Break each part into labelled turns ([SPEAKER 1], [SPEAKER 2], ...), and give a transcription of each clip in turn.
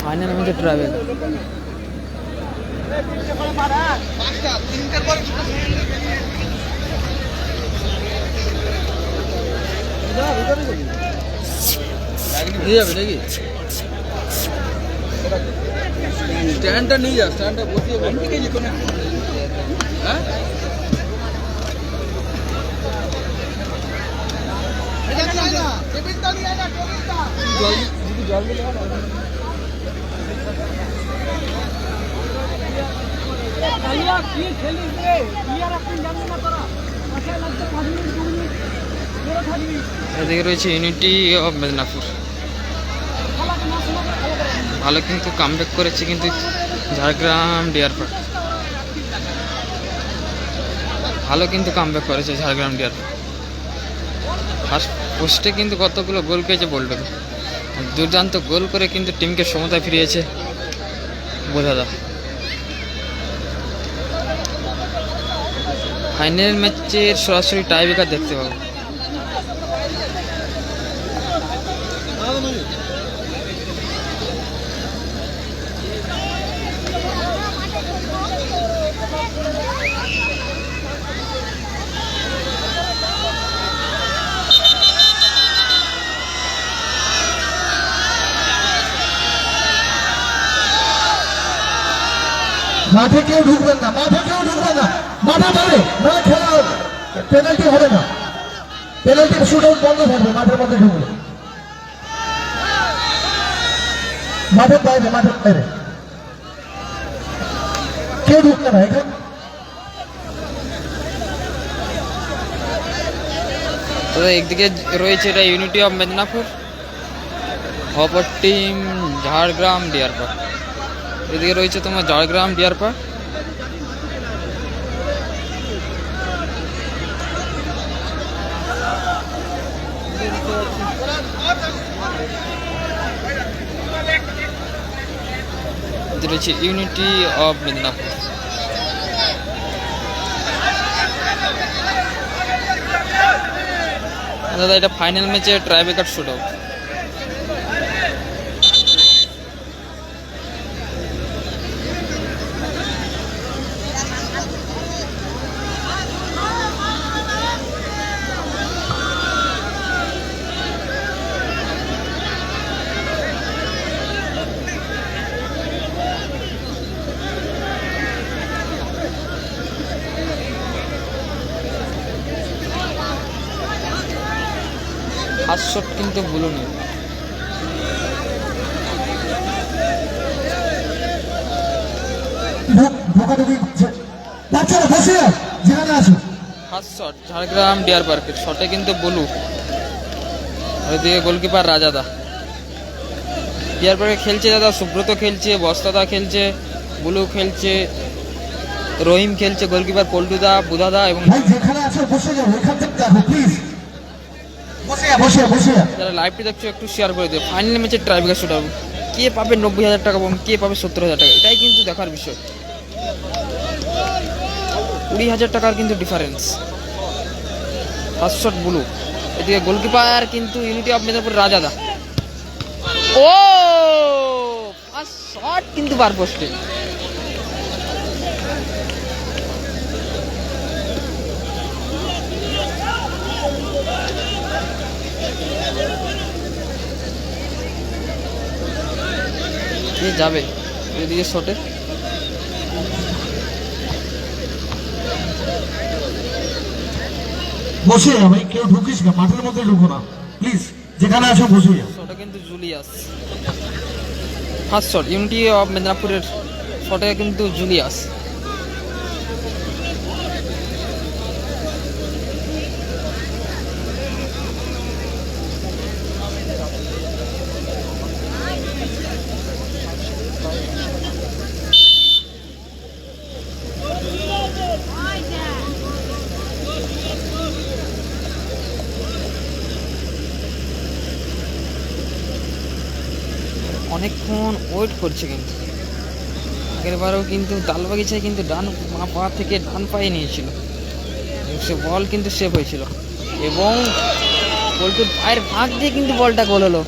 [SPEAKER 1] Final ম্যাচে travel নাকি? স্ট্যান্ডটা নিয়ে যা স্ট্যান্ডটা বসিয়ে হ্যাঁ? এদিকে রয়েছে ইউনিটি অফ মেদিনীপুর ভালো কিন্তু কামব্যাক করেছে কিন্তু ঝাড়গ্রাম ডিয়ার পার্ক ভালো কিন্তু কামব্যাক করেছে ঝাড়গ্রাম ডিয়ার পার্ক ফার্স্ট পোস্টে কিন্তু কতগুলো গোল পেয়েছে বলবে দুর্দান্ত গোল করে কিন্তু টিমকে সমতায় ফিরিয়েছে বোঝা বোঝাদা ফাইনাল ম্যাচের সরাসরি টাইব্রেকার দেখতে পাবো।
[SPEAKER 2] মাঠে কেউ ঢুকবেন না, মাঠে কেউ ঢুকবেন না। মাঠে বাইরে না খেলা পেনাল্টি হবে না। পেনাল্টি শুট আউট বন্ধ থাকবে, মাঠের মধ্যে ঢুকবে। মাঠের বাইরে মাঠের বাইরে। কেউ ঢুকবে না এখানে?
[SPEAKER 1] তো একদিকে রয়েছে এটা ইউনিটি অফ মেদিনীপুর অপর টিম ঝাড়গ্রাম ডিয়ার পার্ক এদিকে রয়েছে তোমার ঝাড়গ্রাম ডিয়ার পার্ক। রয়েছে ইউনিটি অফ মেদিনীপুর দাদা, এটা ফাইনাল ম্যাচে tiebreaker shoot out first shot কিন্তু ভুলো নেই
[SPEAKER 2] ঢুক- ঢোকাঢুকি করছে বাচ্চারা বসে যাও, যেখানে আছো।
[SPEAKER 1] ফার্স্ট শট ঝাড়গ্রাম ডিয়ার পার্কের শটে কিন্তু বলু। ওইদিকে গোলকিপার রাজাদা। ডিয়ার পার্কে খেলছে দাদা সুব্রত খেলছে বস্তাদা খেলছে বুলু খেলছে রহিম খেলছে গোলকিপার পল্টুদা বুধাদা এবং
[SPEAKER 2] ভাই যেখানে আছো বসে যাও এখান থেকে দেখো প্লিজ বসে বসে
[SPEAKER 1] যারা লাইভটি দেখছ, একটু শেয়ার করে দিও। ফাইনাল ম্যাচের ট্রাইবেকার শুট আউট কে পাবে নব্বই হাজার টাকা এবং কে পাবে সত্তর হাজার টাকা? এটাই কিন্তু দেখার বিষয়। কুড়ি হাজার টাকার কিন্তু ডিফারেন্স ফার্স্ট শট ব্লু এদিকে গোলকিপার কিন্তু ইউনিটি অফ মেদিনীপুর রাজাদা ও! ফার্স্ট শট কিন্তু বার পোস্টে যাবে এদিকে শটে
[SPEAKER 2] বসে যা ভাই কেউ ঢুকিস না মাঠের মধ্যে ঢুকো না। প্লিজ যেখানে আছো বসে যাও
[SPEAKER 1] শটে কিন্তু Julius. First shot unity of মেদিনীপুরের শটে কিন্তু জুলিয়াস। অনেকক্ষণ ওয়েট করছে কিন্তু। আগের বারেও কিন্তু তালবাগিচায় কিন্তু ডান পা থেকে ডান পায়ে নিয়েছিল। সে বল কিন্তু সেভ হয়েছিল। এবং বলতে পায়ের ফাঁক দিয়ে কিন্তু বলটা গোল হলো।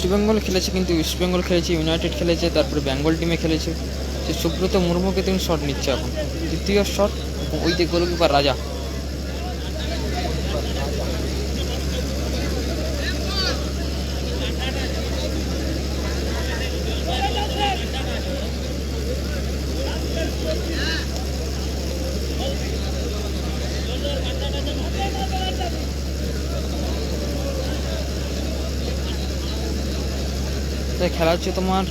[SPEAKER 1] ইস্টবেঙ্গল খেলেছে কিন্তু ইস্টবেঙ্গল খেলেছে ইউনাইটেড খেলেছে, তারপরে বেঙ্গল টিমে খেলেছে। সে সুব্রত মুর্মুকে তুমি শট নিচ্ছে এখন। দ্বিতীয় শট ওই যে গোলকিপার রাজা। খেলা হচ্ছে তোমার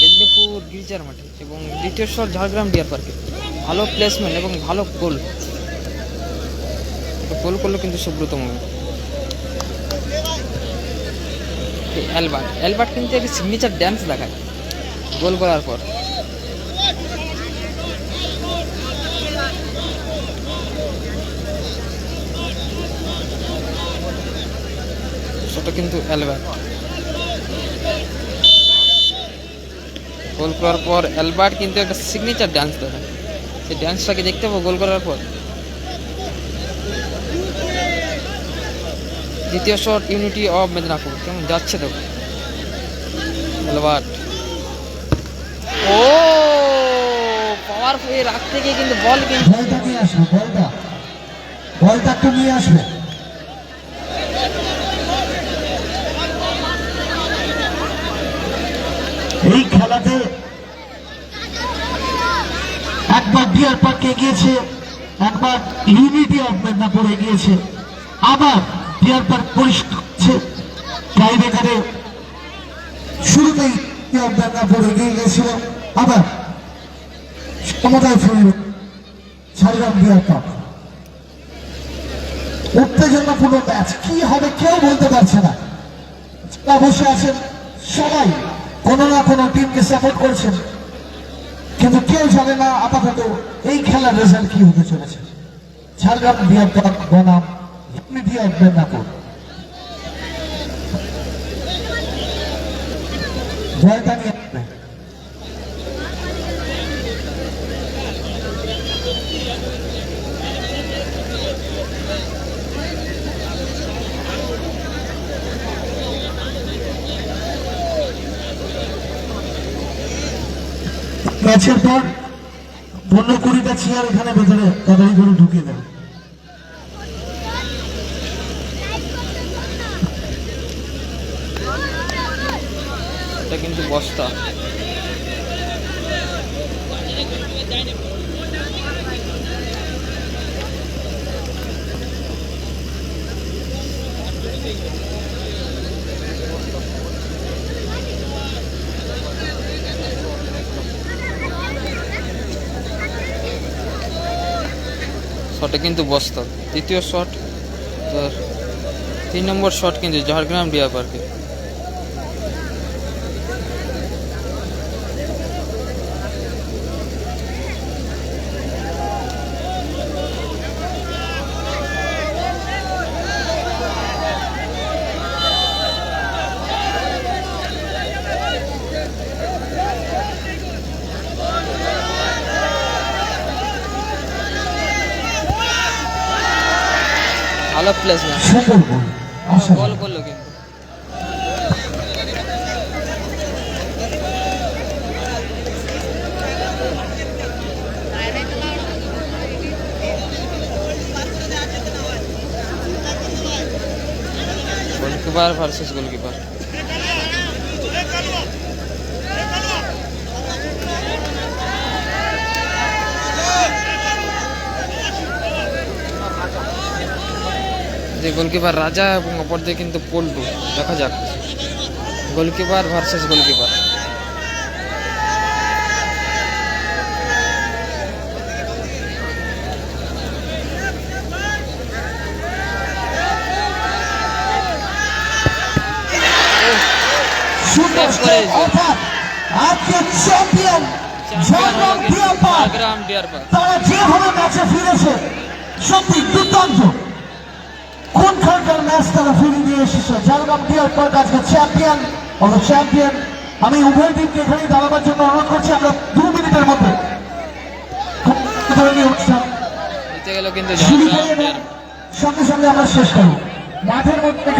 [SPEAKER 1] মেদিনীপুর গির্জার মাঠে এবং দ্বিতীয় শট ঝাড়গ্রাম ডিয়ার পার্কে। ভালো প্লেসমেন্ট এবং ভালো গোল গোল করল কিন্তু সুব্রত মুর্মু অ্যালবার্ট অ্যালবার্ট কিন্তু একটি সিগনেচার ড্যান্স দেখায়। গোল করার পর। সেটা কিন্তু অ্যালবার্ট গোল করার পর অ্যালবার্ট কিন্তু একটা সিগনেচার ডান্স দেখায় সেই ডান্সটাকে দেখতে পাবো গোল করার পর। দ্বিতীয় শট ইউনিটি অফ মেদিনীপুর। কেমন যাচ্ছে তো অ্যালবার্ট। ও পাওয়ার এর আগ থেকে কিন্তু বল কিন্তু
[SPEAKER 2] বলটা আসবে বলটা একটু নিয়ে আসবে। খেলাতে একবার ডিয়ার পার্ক এগিয়েছে একবার ইউনিটি অফ মেদিনীপুর এগিয়েছে আবার ডিয়ার পার্ক পরিষ্কার শুরুতেই অফ মেদিনীপুর এগিয়ে গিয়েছিল, আবার ক্ষমতায় ফিরল ঝাড়গ্রাম ডিয়ার পার্ক। উত্তেজনাপূর্ণ ম্যাচ কি হবে কেউ বলতে পারছে না। বসে আছেন সবাই কোনো না কোনো টিমকে সাপোর্ট করছেন। কিন্তু কেউ জানে না আপাতত এই খেলার রেজাল্ট কি হতে চলেছে। ঝাড়গ্রাম বিহার দল বনাম। ইউনিটি অফ মেদিনীপুর ম্যাচের পর পনেরো কুড়িটা চেয়ার এখানে ভেতরে তাড়াতাড়ি করে ঢুকিয়ে দেয়।
[SPEAKER 1] এটা কিন্তু বস্তা। শটে কিন্তু বস্তা দ্বিতীয় শট তোর তিন নম্বর শট কিন্তু ঝাড়গ্রাম ডিয়া পার্কে। ভালো প্লেসমেন্ট
[SPEAKER 2] সুন্দর গোল আশা
[SPEAKER 1] গোল করল কিন্তু। গোলকিপার ভার্সেস গোলকিপার যে গোলকিপার রাজা এবং অপর দিকে কিন্তু পল্টু। দেখা যাক। Goalkeeper versus goalkeeper.
[SPEAKER 2] তারা যেভাবে ম্যাচে ফিরেছে সত্যি দুর্দান্ত। খেলাটার ম্যাচ তারা ফিরে দিয়ে এসেছে। ঝাড়গ্রাম ডিয়ার পার্ক আজকে চ্যাম্পিয়ন অল চ্যাম্পিয়ন আমি উভয় টিমকে এখানেই দাঁড়াবার জন্য অনুরোধ করছি আমরা দু মিনিটের মধ্যে অনুষ্ঠান সঙ্গে সঙ্গে আমরা শেষ করব। মাঠের মধ্যে